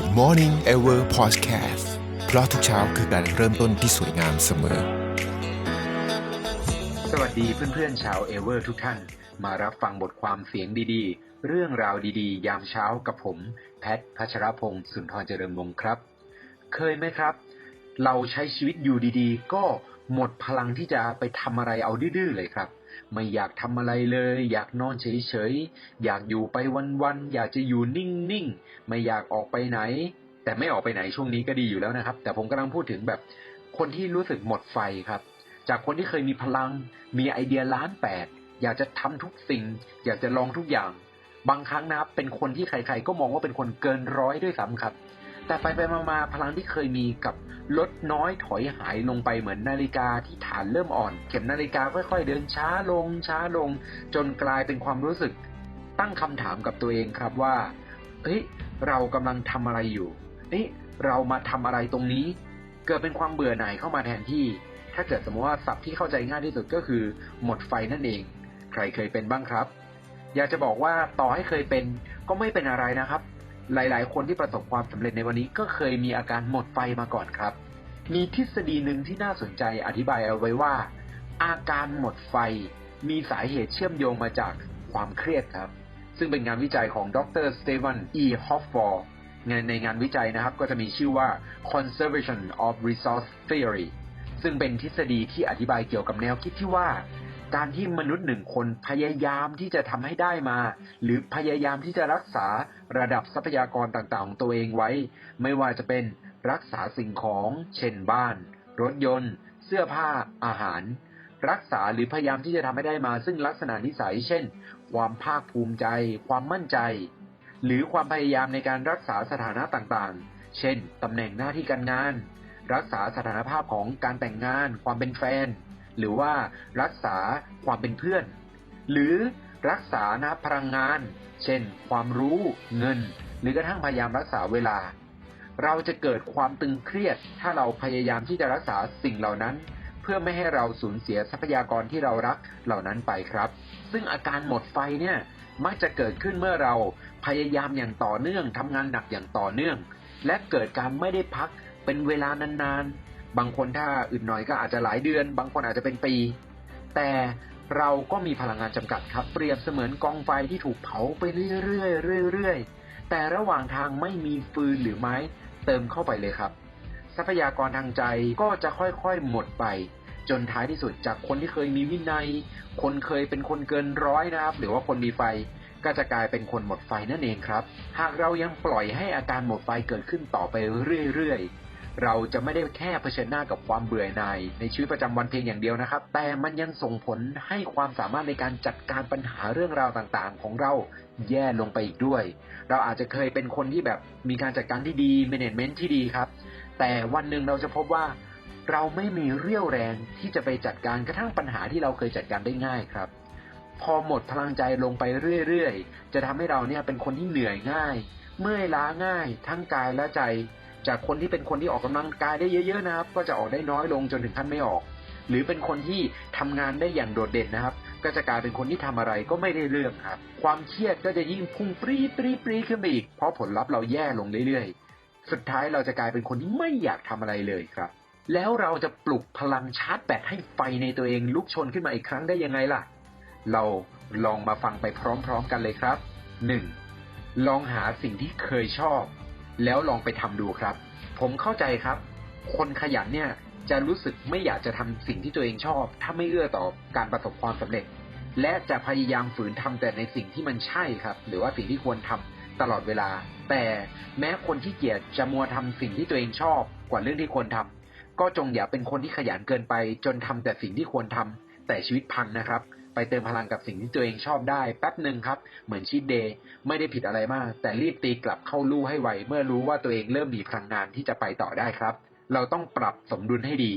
Good Morning Ever Podcast เพราะทุกเช้าคือการเริ่มต้นที่สวยงามเสมอ สวัสดีเพื่อนๆชาวเอเวอร์ทุกท่าน มารับฟังบทความเสียงดีๆ เรื่องราวดีๆ ยามเช้ากับผม แพทพัชรพงศ์สุนทรเจริญวงศ์ครับ เคยไหมครับ เราใช้ชีวิตอยู่ดีๆ ก็หมดพลังที่จะไปทำอะไรเอาดื้อๆเลยครับ ไม่อยากทำอะไรเลย อยากนอนเฉยๆ อยากอยู่ไปวันๆ อยากจะอยู่นิ่งๆ ไม่อยากออกไปไหน แต่ไม่ออกไปไหนช่วงนี้ก็ดีอยู่แล้วนะครับ แต่ผมกำลังพูดถึงแบบคนที่รู้สึกหมดไฟครับ จากคนที่เคยมีพลัง มีไอเดียล้านแปด อยากจะทำทุกสิ่ง อยากจะลองทุกอย่าง บางครั้งนะครับเป็นคนที่ใครๆ ก็มองว่าเป็นคนเกินร้อยด้วยซ้ำครับ แต่ไปไปๆมาพลังที่เคยมีกับลดน้อยถอยหายลงไปเหมือนนาฬิกาที่ฐานเริ่มอ่อน เข็มนาฬิกาค่อยๆเดินช้าลงช้าลง จนกลายเป็นความรู้สึก ตั้งคำถามกับตัวเองครับว่าเฮ้ยเรากำลังทำอะไรอยู่เฮ้ยเรามาทำอะไรตรงนี้ เกิดเป็นความเบื่อหน่ายเข้ามาแทนที่ ถ้าเกิดสมมติว่าศัพท์ที่เข้าใจง่ายที่สุดก็คือ หมดไฟนั่นเอง ใครเคยเป็นบ้างครับ อยากจะบอกว่าต่อให้เคยเป็นก็ไม่เป็นอะไรนะครับ หลาย ๆ คนที่ประสบความสำเร็จในวันนี้ก็เคยมีอาการหมดไฟมาก่อนครับ มีทฤษฎีหนึ่งที่น่าสนใจอธิบายเอาไว้ว่า อาการหมดไฟ มีสาเหตุเชื่อมโยงมาจากความเครียดครับ ซึ่งเป็นงานวิจัยของดรสเต h ัน E. Hofford งานในงานวิจัยนะครับก็จะมีชื่อว่า conservation of resource theory ซึ่งเป็นทฤษฎีที่อธิบายเกี่ยวกับแนวคิดที่ว่า การที่มนุษย์หนึ่งคนพยายามที่จะทำให้ได้มา หรือพยายามที่จะรักษาระดับทรัพยากรต่างๆ ของตัวเองไว้ ไม่ว่าจะเป็นรักษาสิ่งของ เช่นบ้าน รถยนต์ เสื้อผ้าอาหาร รักษาหรือพยายามที่จะทำให้ได้มา ซึ่งลักษณะนิสัย เช่น ความภาคภูมิใจ ความมั่นใจ หรือความพยายามในการรักษาสถานะต่างๆ เช่นตำแหน่งหน้าที่การงาน รักษาสถานภาพของการแต่งงาน ความเป็นแฟน หรือว่ารักษาความเป็นเพื่อน หรือรักษานะพลังงาน เช่น ความรู้เงิน หรือกระทั่งพยายามรักษาเวลา เราจะเกิดความตึงเครียด ถ้าเราพยายามที่จะรักษาสิ่งเหล่านั้น เพื่อไม่ให้เราสูญเสียทรัพยากรที่เรารักเหล่านั้นไปครับ ซึ่งอาการหมดไฟเนี่ยมักจะเกิดขึ้นเมื่อเราพยายามอย่างต่อเนื่องทำงานหนักอย่างต่อเนื่อง และเกิดการไม่ได้พักเป็นเวลานาน บางคนถ้าอื่นหน่อยก็อาจจะหลายเดือน บางคนอาจจะเป็นปี แต่เราก็มีพลังงานจำกัดครับ เปรียบเสมือนกองไฟที่ถูกเผาไปเรื่อยๆเรื่อยๆแต่ระหว่างทางไม่มีฟืนหรือไม้เติมเข้าไปเลยครับ ทรัพยากรทางใจก็จะค่อยๆหมดไป จนท้ายที่สุดจากคนที่เคยมีวินัย คนเคยเป็นคนเกินร้อยนะครับ หรือว่าคนมีไฟก็จะกลายเป็นคนหมดไฟนั่นเองครับ หากเรายังปล่อยให้อาการหมดไฟเกิดขึ้นต่อไปเรื่อยๆ เราจะไม่ได้แค่เผชิญหน้ากับความเบื่อหน่ายในชีวิตประจำวันเพียงอย่างเดียวนะครับ แต่มันยังส่งผลให้ความสามารถในการจัดการปัญหาเรื่องราวต่างๆ ของเราแย่ลงไปอีกด้วย เราอาจจะเคยเป็นคนที่แบบมีการจัดการที่ดี management ที่ดีครับ แต่วันหนึ่งเราจะพบว่าเราไม่มีเรี่ยวแรงที่จะไปจัดการกระทั่งปัญหาที่เราเคยจัดการได้ง่ายครับ พอหมดพลังใจลงไปเรื่อยๆ จะทำให้เราเนี่ยเป็นคนที่เหนื่อยง่าย เมื่อยล้าง่าย ทั้งกายและใจ จากคนที่เป็นคนที่ออกกำลังกายได้เยอะๆนะครับ ก็จะออกได้น้อยลงจนถึงขั้นไม่ออก หรือเป็นคนที่ทำงานได้อย่างโดดเด่นนะครับ ก็จะกลายเป็นคนที่ทำอะไรก็ไม่ได้เรื่องครับ ความเครียดก็จะยิ่งพุ่งปรีปรีปรีขึ้นไปอีก เพราะผลลัพธ์เราแย่ลงเรื่อยๆ สุดท้ายเราจะกลายเป็นคนที่ไม่อยากทำอะไรเลยครับแล้วเราจะปลุกพลังชาร์จแบตให้ไฟในตัวเองลุกชนขึ้นมาอีกครั้งได้ยังไงล่ะ เราลองมาฟังไปพร้อมๆกันเลยครับ 1. ลองหาสิ่งที่เคยชอบ แล้วลองไปทำดูครับ ผมเข้าใจครับ คนขยันเนี่ยจะรู้สึกไม่อยากจะทำสิ่งที่ตัวเองชอบ ถ้าไม่เอื้อต่อการประสบความสำเร็จ และจะพยายามฝืนทำแต่ในสิ่งที่มันใช่ครับ หรือว่าสิ่งที่ควรทำตลอดเวลา แต่แม้คนที่เกียจจะมัวทำสิ่งที่ตัวเองชอบ กว่าเรื่องที่ควรทำก็จงอย่าเป็นคนที่ขยันเกินไป จนทำแต่สิ่งที่ควรทำแต่ชีวิตพังนะครับ ไปเติมพลังกับสิ่งที่ตัวเองชอบได้แป๊บหนึ่งครับ เหมือนชีตเดย์ไม่ได้ผิดอะไรมาก แต่รีบตีกลับเข้าลู่ให้ไวเมื่อรู้ว่าตัวเองเริ่มมีพลังงานที่จะไปต่อได้ครับ เราต้องปรับสมดุลให้ดี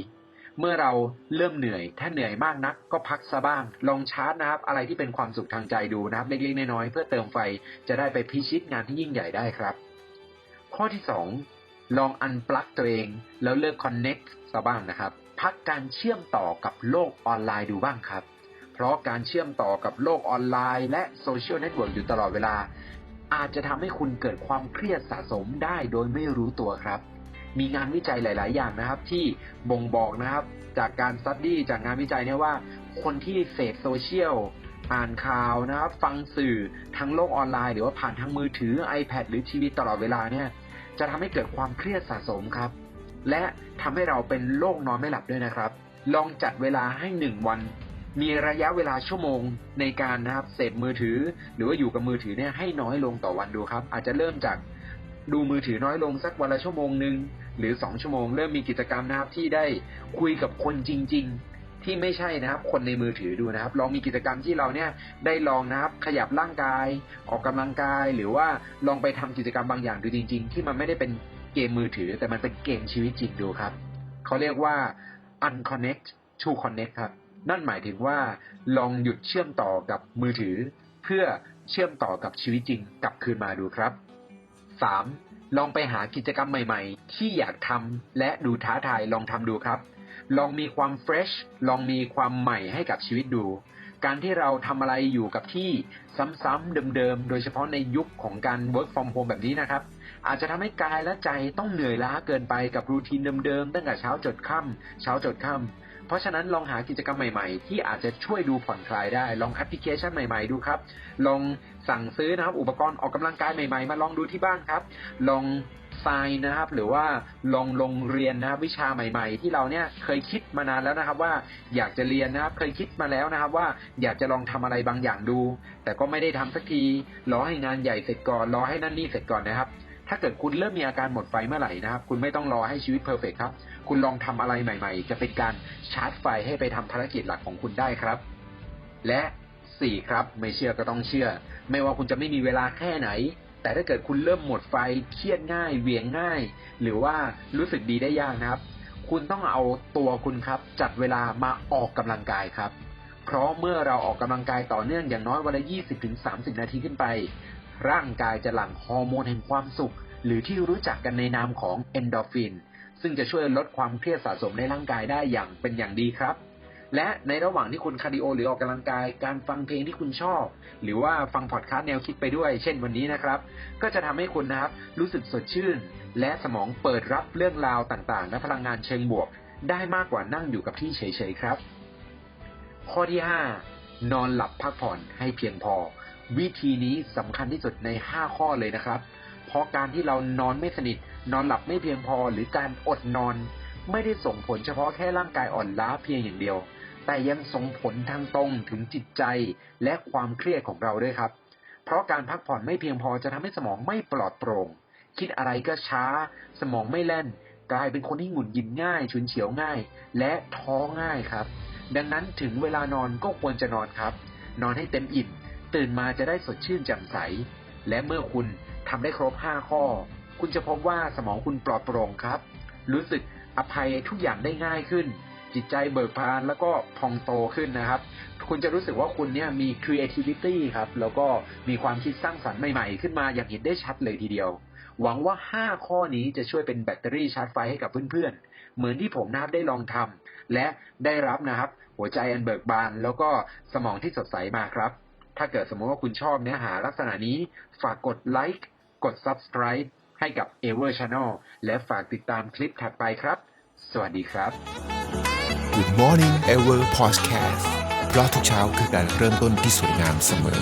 เมื่อเราเริ่มเหนื่อย ถ้าเหนื่อยมากนัก ก็พักซะบ้าง ลองชาร์จนะครับ อะไรที่เป็นความสุขทางใจดูนะครับเล็กๆน้อยๆเพื่อเติมไฟจะได้ไปพิชิตงานที่ยิ่งใหญ่ได้ครับ ข้อที่สองลองอันปลั๊กตัวเอง แล้วเลิกคอนเน็กซะบ้างนะครับพักการเชื่อมต่อกับโลกออนไลน์ดูบ้างครับ ราะการเชื่อมต่อกับโลกออนไลน์ และโซเชียลเน็ตเวิร์กอยู่ตลอดเวลา อาจจะทำให้คุณเกิดความเครียดสะสมได้โดยไม่รู้ตัวครับ มีงานวิจัยหลาย ๆ อย่างนะครับ ที่บ่งบอกนะครับ จากการสตัดดี้จากงานวิจัยเนี่ยว่า คนที่เสพโซเชียลอ่านข่าวนะครับ ฟังสื่อทั้งโลกออนไลน์หรือว่าผ่านทางมือถือ iPad หรือทีวีตลอดเวลาเนี่ย จะทำให้เกิดความเครียดสะสมครับ และทำให้เราเป็นโรคนอนไม่หลับด้วยนะครับ ลองจัดเวลาให้หนึ่งวัน มีระยะเวลาชั่วโมงในการนะครับเสพมือถือ หรือว่าอยู่กับมือถือเนี่ยให้น้อยลงต่อวันดูครับ อาจจะเริ่มจากดูมือถือน้อยลงสักวันละชั่วโมงหนึ่งหรือสองชั่วโมง เริ่มมีกิจกรรมนะครับที่ได้คุยกับคนจริง ๆ ที่ไม่ใช่นะครับ คนในมือถือดูนะครับ ลองมีกิจกรรมที่เราเนี่ยได้ลองนะครับ ขยับร่างกาย ออกกำลังกาย หรือว่าลองไปทำกิจกรรมบางอย่างดูจริง ๆ ที่มันไม่ได้เป็นเกมมือถือ แต่มันเป็นเกมชีวิตจริงดูครับเขาเรียกว่า unconnect to connect ครับ นั่นหมายถึงว่าลองหยุดเชื่อมต่อกับมือถือ เพื่อเชื่อมต่อกับชีวิตจริงกลับคืนมาดูครับ 3. ลองไปหากิจกรรมใหม่ๆ ที่อยากทำและดูท้าทายลองทำดูครับ ลองมีความเฟรชลองมีความใหม่ให้กับชีวิตดู การที่เราทำอะไรอยู่กับที่ซ้ำๆเดิมๆ โดยเฉพาะในยุคของการ work from home แบบนี้นะครับ อาจจะทำให้กายและใจต้องเหนื่อยล้าเกินไปกับรูทีนเดิมๆ ตั้งแต่เช้าจดค่ำเช้าจดค่ำ เพราะฉะนั้นลองหากิจกรรมใหม่ๆ ที่อาจจะช่วยดูผ่อนคลายได้ ลองแอปพลิเคชันใหม่ๆดูครับ ลองสั่งซื้อนะครับอุปกรณ์ออกกำลังกายใหม่ๆ มาลองดูที่บ้านครับ ลองไซน์นะครับหรือว่าลองลงเรียนนะครับวิชาใหม่ ๆ ที่เราเนี่ยเคยคิดมานานแล้วนะครับว่าอยากจะเรียนนะครับเคยคิดมาแล้วนะครับว่าอยากจะลองทำอะไรบางอย่างดู แต่ก็ไม่ได้ทำสักทีรอให้งานใหญ่เสร็จก่อนรอให้นั่นนี่เสร็จก่อนนะครับ ถ้าเกิดคุณเริ่มมีอาการหมดไฟเมื่อไหร่นะครับ คุณไม่ต้องรอให้ชีวิตเพอร์เฟกครับ คุณลองทำอะไรใหม่ ๆ จะเป็นการชาร์จไฟให้ไปทำภารกิจหลักของคุณได้ครับ และสี่ครับ ไม่เชื่อก็ต้องเชื่อ ไม่ว่าคุณจะไม่มีเวลาแค่ไหน แต่ถ้าเกิดคุณเริ่มหมดไฟเครียดง่าย เวียงง่าย หรือว่ารู้สึกดีได้ยากนะครับ คุณต้องเอาตัวคุณครับ จัดเวลามาออกกำลังกายครับ เพราะเมื่อเราออกกำลังกายต่อเนื่องอย่างน้อยวันละ 20-30 นาทีขึ้นไป ร่างกายจะหลั่งฮอร์โมนแห่งความสุข หรือที่รู้จักกันในนามของเอนโดฟิน ซึ่งจะช่วยลดความเครียดสะสมในร่างกายได้อย่างเป็นอย่างดีครับ และในระหว่างที่คุณคาร์ดิโอหรือออกกำลังกาย การฟังเพลงที่คุณชอบ หรือว่าฟังพอดคาสต์แนวคิดไปด้วย เช่นวันนี้นะครับ ก็จะทำให้คุณนะครับรู้สึกสดชื่น และสมองเปิดรับเรื่องราวต่างๆ และพลังงานเชิงบวก ได้มากกว่านั่งอยู่กับที่เฉยๆครับ ข้อที่ 5 นอนหลับพักผ่อนให้เพียงพอ วิธีนี้สำคัญที่สุดใน 5 ข้อเลยนะครับ เพราะการที่เรานอนไม่สนิท นอนหลับไม่เพียงพอ หรือการอดนอน ไม่ได้ส่งผลเฉพาะแค่ร่างกายอ่อนล้าเพียงอย่างเดียว แต่ยังส่งผลทางตรงถึงจิตใจและความเครียดของเราด้วยครับ เพราะการพักผ่อนไม่เพียงพอจะทำให้สมองไม่ปลอดโปร่ง คิดอะไรก็ช้า สมองไม่แล่น กลายเป็นคนที่หงุดหงิดง่ายฉุนเฉียวง่าย และท้อง่ายครับ ดังนั้นถึงเวลานอนก็ควรจะนอนครับ นอนให้เต็มอิ่ม ตื่นมาจะได้สดชื่นแจ่มใส และเมื่อคุณทำได้ครบ5ข้อ คุณจะพบว่าสมองคุณปลอดโปร่งครับ รู้สึกอภัยทุกอย่างได้ง่ายขึ้น จิตใจเบิกบานแล้วก็พองโตขึ้นนะครับ คุณจะรู้สึกว่าคุณเนี่ยมี creativity ครับ แล้วก็มีความคิดสร้างสรรค์ใหม่ๆ ขึ้นมาอย่างเห็นได้ชัดเลยทีเดียว หวังว่า 5 ข้อนี้จะช่วยเป็นแบตเตอรี่ชาร์จไฟให้กับเพื่อนๆ เหมือนที่ผมนะครับได้ลองทำและได้รับนะครับ หัวใจอันเบิกบานแล้วก็สมองที่สดใสมาครับ ถ้าเกิดสมมติว่าคุณชอบเนื้อหาลักษณะนี้ ฝากกดไลค์กด subscribe ให้กับ Ever Channel และฝากติดตามคลิปถัดไปครับ สวัสดีครับ Good Morning Ever Podcast เพราะทุกเช้าคือการเริ่มต้นที่สวยงามเสมอ